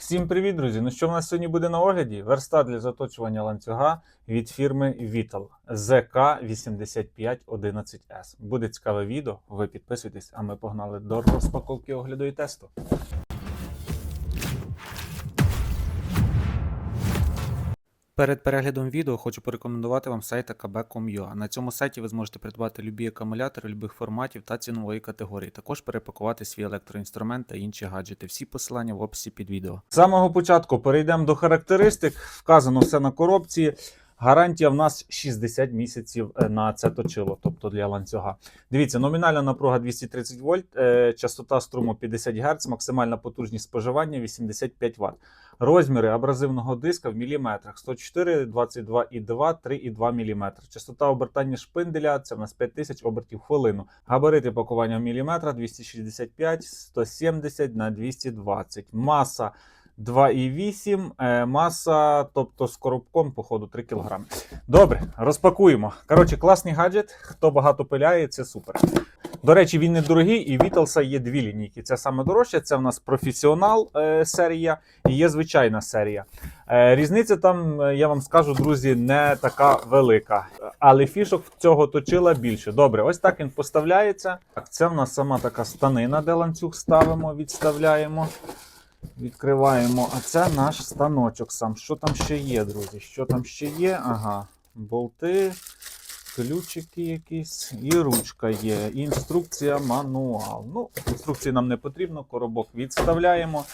Всім привіт, друзі! Ну що в нас сьогодні буде на огляді? Верста для заточування ланцюга від фірми Vital ZK8511S. Буде цікаве відео, ви підписуйтесь, а ми погнали до розпаковки огляду і тесту. Перед переглядом відео хочу порекомендувати вам сайт akb.com.ua. На цьому сайті ви зможете придбати любі акумулятори любих форматів та цінової категорії. Також перепакувати свій електроінструмент та інші гаджети. Всі посилання в описі під відео. З самого початку перейдемо до характеристик. Вказано все на коробці. Гарантія в нас 60 місяців е, на це точило, тобто для ланцюга. Дивіться, номінальна напруга 230 вольт, е, частота струму 50 Гц, максимальна потужність споживання 85 Вт. Розміри абразивного диска в міліметрах 104, 22,2, 3,2 мм. Частота обертання шпинделя це в нас 5000 обертів в хвилину. Габарити пакування в міліметрах 265, 170 на 220. Маса 2,8, е, маса, тобто з коробком, походу, 3 кг. Добре, розпакуємо. Коротше, класний гаджет. Хто багато пиляє, це супер. До речі, він недорогий, і Віталса є дві лінійки. Це саме дорожче, це в нас професіонал е, серія і є звичайна серія. Е, різниця там, я вам скажу, друзі, не така велика. Але фішок цього точила більше. Добре, ось так він поставляється. Так, це в нас сама така станина, де ланцюг ставимо, відставляємо. Відкриваємо. А це наш станочок сам. Що там ще є, друзі? Що там ще є? Ага, болти, ключики якісь, і ручка є. Інструкція мануал. Ну, інструкції нам не потрібно, коробок відставляємо,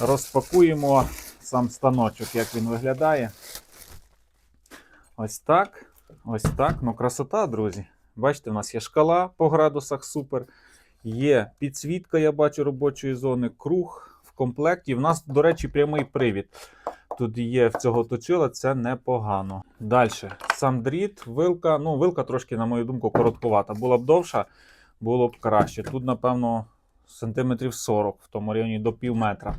розпакуємо сам станочок, як він виглядає. Ось так. Ось так. Ну, красота, друзі. Бачите, у нас є шкала по градусах супер. Є підсвітка, я бачу, робочої зони, круг в комплекті. В нас, до речі, прямий привід. Тут є в цього точила, це непогано. Далі. Сам дріт, вилка. Ну, вилка трошки, на мою думку, короткувата. Була б довша, було б краще. Тут, напевно, сантиметрів 40, в тому районі до пів метра.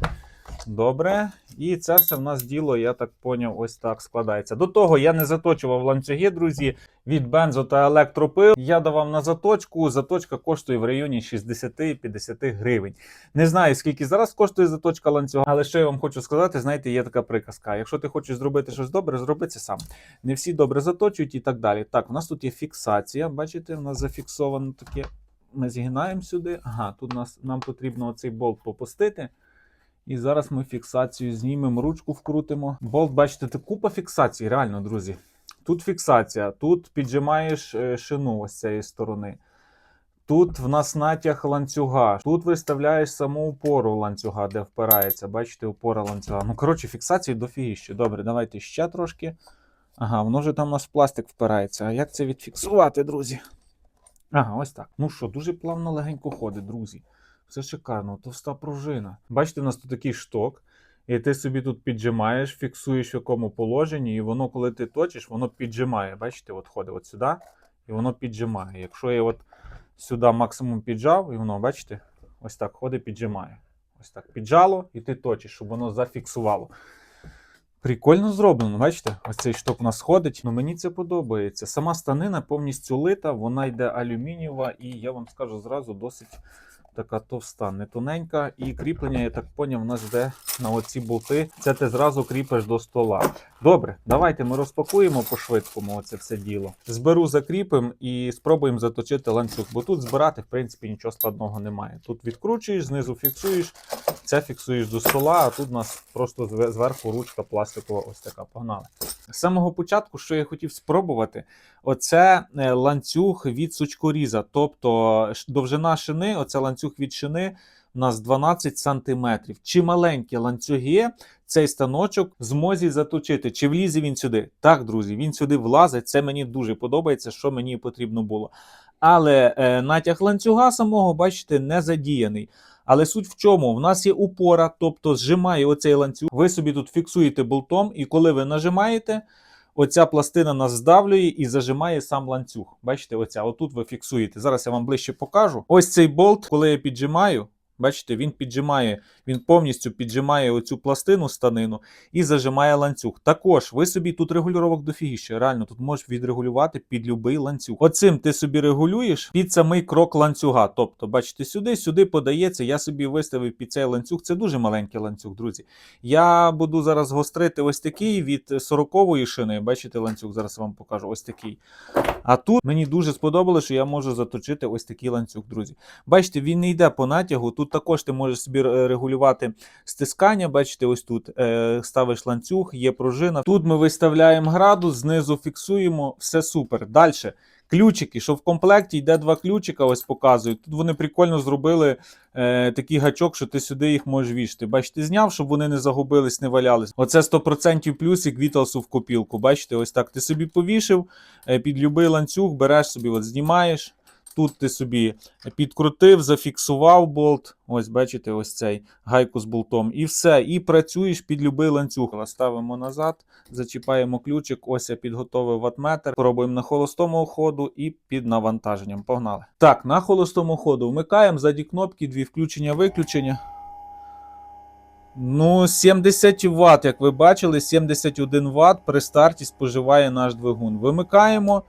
Добре. І це все в нас діло, я так поняв, ось так складається. До того я не заточував ланцюги, друзі, від бензо та електропил. Я давав на заточку. Заточка коштує в районі 60-50 гривень. Не знаю, скільки зараз коштує заточка ланцюга, але що я вам хочу сказати, знаєте, є така приказка. Якщо ти хочеш зробити щось добре, зроби це сам. Не всі добре заточують і так далі. Так, у нас тут є фіксація. Бачите, у нас зафіксовано таке. Ми згинаємо сюди. Ага, тут нас, нам потрібно оцей болт попустити. І зараз ми фіксацію знімемо, ручку вкрутимо. Болт, бачите, це купа фіксацій, реально, друзі. Тут фіксація, тут піджимаєш е, шину ось цієї сторони. Тут в нас натяг ланцюга. Тут виставляєш саму опору ланцюга, де впирається. Бачите, опора ланцюга. Ну, коротше, фіксації дофігіще. Добре, давайте ще трошки. Ага, воно ж там у нас пластик впирається. А як це відфіксувати, друзі? Ага, ось так. Ну що, дуже плавно легенько ходить, друзі. Все шикарно, товста пружина. Бачите, у нас тут такий шток, і ти собі тут піджимаєш, фіксуєш в якому положенні, і воно, коли ти точиш, воно піджимає. Бачите, от ходить от сюди, і воно піджимає. Якщо я от сюди максимум піджав, і воно, бачите, ось так ходить, піджимає. Ось так піджало, і ти точиш, щоб воно зафіксувало. Прикольно зроблено, бачите? Ось цей шток у нас ходить. Ну мені це подобається. Сама станина повністю лита, вона йде алюмінієва, і я вам скажу зразу досить така товста, не тоненька. І кріплення, я так поняв, у нас йде на оці болти. Це ти зразу кріпиш до стола. Добре, давайте ми розпакуємо по-швидкому оце все діло. Зберу, закріпимо і спробуємо заточити ланцюг, бо тут збирати, в принципі, нічого складного немає. Тут відкручуєш, знизу фіксуєш, це фіксуєш до стола, а тут у нас просто зверху ручка пластикова, ось така. Погнали. З самого початку, що я хотів спробувати, оце е, ланцюг від сучкоріза. Тобто довжина шини, оце ланцюг від шини. У нас 12 сантиметрів. Чи маленькі ланцюги цей станочок змозі заточити? Чи влізе він сюди? Так, друзі, він сюди влазить. Це мені дуже подобається, що мені потрібно було. Але е, натяг ланцюга самого, бачите, не задіяний. Але суть в чому? В нас є упора, тобто зжимає оцей ланцюг. Ви собі тут фіксуєте болтом, і коли ви нажимаєте, оця пластина нас здавлює і зажимає сам ланцюг. Бачите, оця, отут ви фіксуєте. Зараз я вам ближче покажу. Ось цей болт, коли я піджимаю, бачите, він піджимає Він повністю піджимає оцю пластину станину і зажимає ланцюг. Також ви собі тут регулював дофігіще. Реально, тут можеш відрегулювати під будь-який ланцюг. Оцим ти собі регулюєш під самий крок ланцюга. Тобто, бачите, сюди, сюди подається. Я собі виставив під цей ланцюг. Це дуже маленький ланцюг, друзі. Я буду зараз гострити ось такий від 40-ї шини. Бачите, ланцюг зараз вам покажу ось такий. А тут мені дуже сподобалося, що я можу заточити ось такий ланцюг, друзі. Бачите, він не йде по натягу. Тут також ти можеш собі е, регулювати стискання. Бачите, ось тут е, ставиш ланцюг, є пружина. Тут ми виставляємо градус, знизу фіксуємо, все супер. Далі. Ключики, що в комплекті йде два ключика, ось показують. Тут вони прикольно зробили е, такий гачок, що ти сюди їх можеш вішати. Бачите, зняв, щоб вони не загубились, не валялись. Оце 100% плюсик Віталсу в копілку. Бачите, ось так. Ти собі повішив, е, під любий ланцюг береш собі, от знімаєш. Тут ти собі підкрутив, зафіксував болт. Ось, бачите, ось цей гайку з болтом. І все. І працюєш під любий ланцюг. Ставимо назад, зачіпаємо ключик. Ось я підготовив ватметр. Пробуємо на холостому ходу і під навантаженням. Погнали. Так, на холостому ходу вмикаємо ззаді кнопки, дві включення-виключення. Ну, 70 Вт, як ви бачили, 71 Вт при старті споживає наш двигун. Вимикаємо.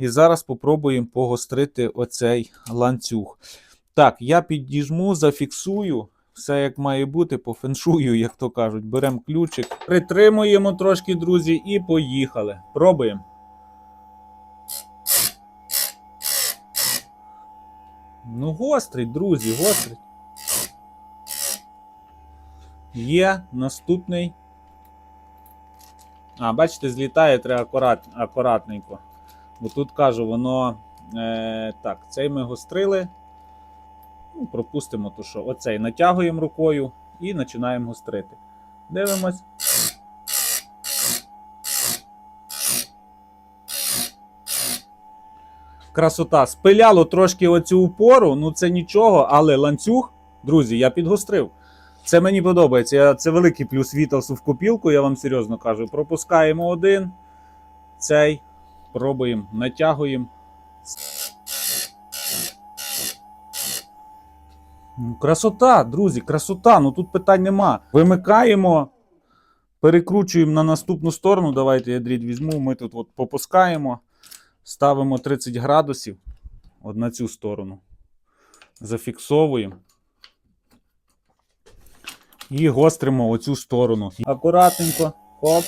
І зараз попробуємо погострити оцей ланцюг. Так, я підіжму, зафіксую. Все як має бути, пофеншую, як то кажуть. Беремо ключик, притримуємо трошки, друзі, і поїхали. Пробуємо. Ну, гострий, друзі, гострий. Є наступний. А, бачите, злітає, треба акурат, акуратненько. Бо тут кажу, воно е, так, цей ми гострили. Ну, пропустимо, то що оцей натягуємо рукою і починаємо гострити. Дивимось. Красота. Спиляло трошки оцю упору, ну це нічого, але ланцюг, друзі, я підгострив. Це мені подобається. Це великий плюс Віталсу в копілку, я вам серйозно кажу. Пропускаємо один. Цей. Пробуємо, натягуємо. Ну, Красота, друзі, красота. Ну тут питань нема. Вимикаємо, перекручуємо на наступну сторону. Давайте я дріт візьму. Ми тут от попускаємо, ставимо 30 градусів от на цю сторону. Зафіксовуємо. І гостримо оцю сторону. Акуратненько. Хоп.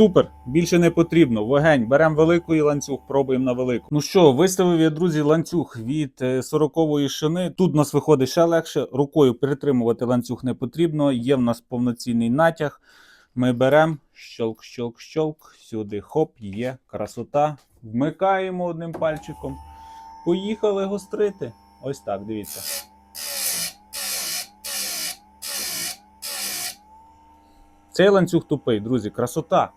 Супер, більше не потрібно. Вогень. Беремо великий ланцюг, пробуємо на велику. Ну що, виставив я, друзі, ланцюг від 40-ї шини. Тут у нас виходить ще легше. Рукою перетримувати ланцюг не потрібно. Є в нас повноцінний натяг. Ми беремо щелк, щелк, щелк. Сюди хоп, є красота. Вмикаємо одним пальчиком. Поїхали гострити. Ось так, дивіться. Цей ланцюг тупий, друзі, красота.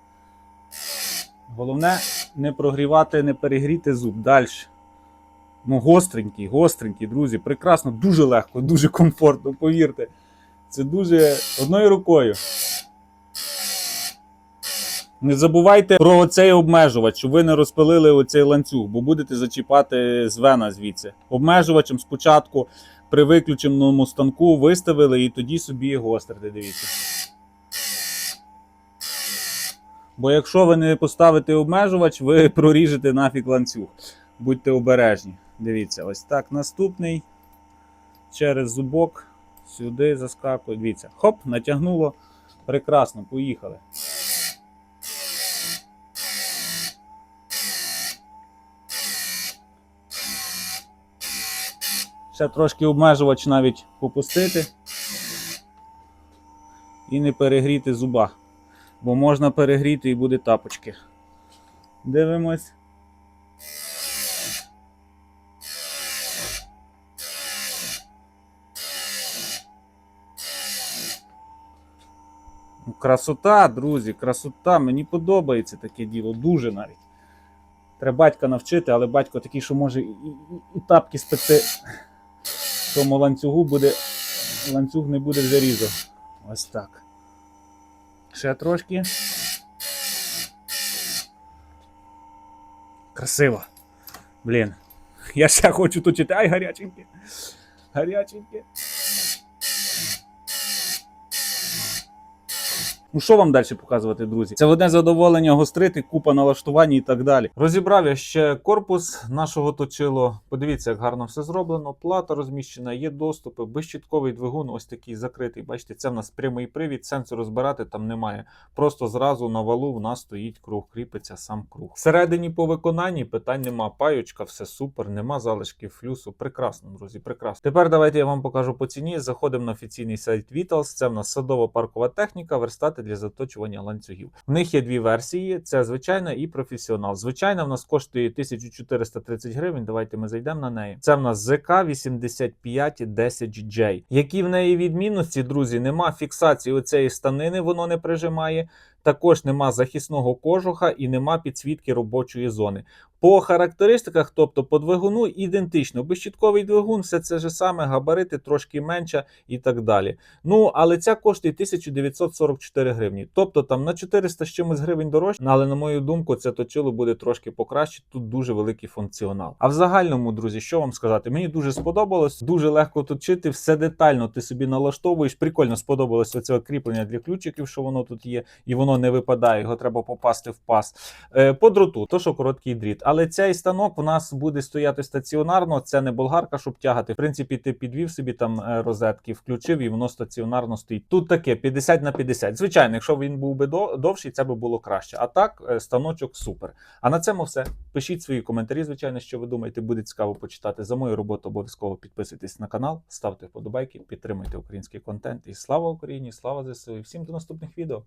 Головне не прогрівати, не перегріти зуб. Далі. Ну, гостренький, гостренький, друзі. Прекрасно, дуже легко, дуже комфортно, повірте. Це дуже одною рукою. Не забувайте про оцей обмежувач, щоб ви не розпилили оцей ланцюг, бо будете зачіпати з вена звідси. Обмежувачем спочатку при виключеному станку виставили і тоді собі гострите, дивіться. Бо якщо ви не поставите обмежувач, ви проріжете нафіг ланцюг. Будьте обережні. Дивіться, ось так. Наступний. Через зубок. Сюди заскакує. Дивіться, хоп, натягнуло. Прекрасно, поїхали. Ще трошки обмежувач навіть попустити. І не перегріти зуба бо можна перегріти і буде тапочки. Дивимось. Ну, Красота, друзі, красота. Мені подобається таке діло, дуже навіть. Треба батька навчити, але батько такий, що може і, і, і тапки спекти. Тому ланцюгу буде, ланцюг не буде вже різав. Ось так. Ще трошки. Красиво. Блін. Я ще хочу точити. Ай, гаряченьке. Гаряченьке. Ну що вам далі показувати, друзі? Це одне задоволення гострити, купа налаштувань і так далі. Розібрав я ще корпус нашого точило. Подивіться, як гарно все зроблено. Плата розміщена, є доступи, безщітковий двигун, ось такий закритий. Бачите, це в нас прямий привід, сенсу розбирати там немає. Просто зразу на валу в нас стоїть круг, кріпиться сам круг. Всередині по виконанні питань нема. Паючка, все супер, нема залишків флюсу. Прекрасно, друзі, прекрасно. Тепер давайте я вам покажу по ціні. Заходимо на офіційний сайт Vitals. Це в нас садова паркова техніка, верстати для заточування ланцюгів. В них є дві версії: це звичайна і професіонал. Звичайна в нас коштує 1430 гривень. Давайте ми зайдемо на неї. Це в нас ЗК 8510J. Які в неї відмінності, друзі? Нема фіксації оцеї станини, воно не прижимає. Також нема захисного кожуха і нема підсвітки робочої зони. По характеристиках, тобто по двигуну, ідентично. Безщітковий двигун, все це ж саме, габарити трошки менше і так далі. Ну, але ця коштує 1944 гривні. Тобто там на 400 з чимось гривень дорожче, але на мою думку, це точило буде трошки покраще. Тут дуже великий функціонал. А в загальному, друзі, що вам сказати? Мені дуже сподобалось, дуже легко точити, все детально ти собі налаштовуєш. Прикольно сподобалось оце кріплення для ключиків, що воно тут є, і воно не випадає, його треба попасти в пас. Е, по дроту, то що короткий дріт. Але цей станок в нас буде стояти стаціонарно. Це не болгарка, щоб тягати. В принципі, ти підвів собі там е, розетки, включив і воно стаціонарно стоїть. Тут таке 50 на 50. Звичайно, якщо він був би довший, це би було краще. А так, е, станочок супер. А на цьому все. Пишіть свої коментарі, звичайно, що ви думаєте, буде цікаво почитати. За мою роботу обов'язково підписуйтесь на канал, ставте вподобайки, підтримуйте український контент. І слава Україні, слава ЗСУ! І всім до наступних відео.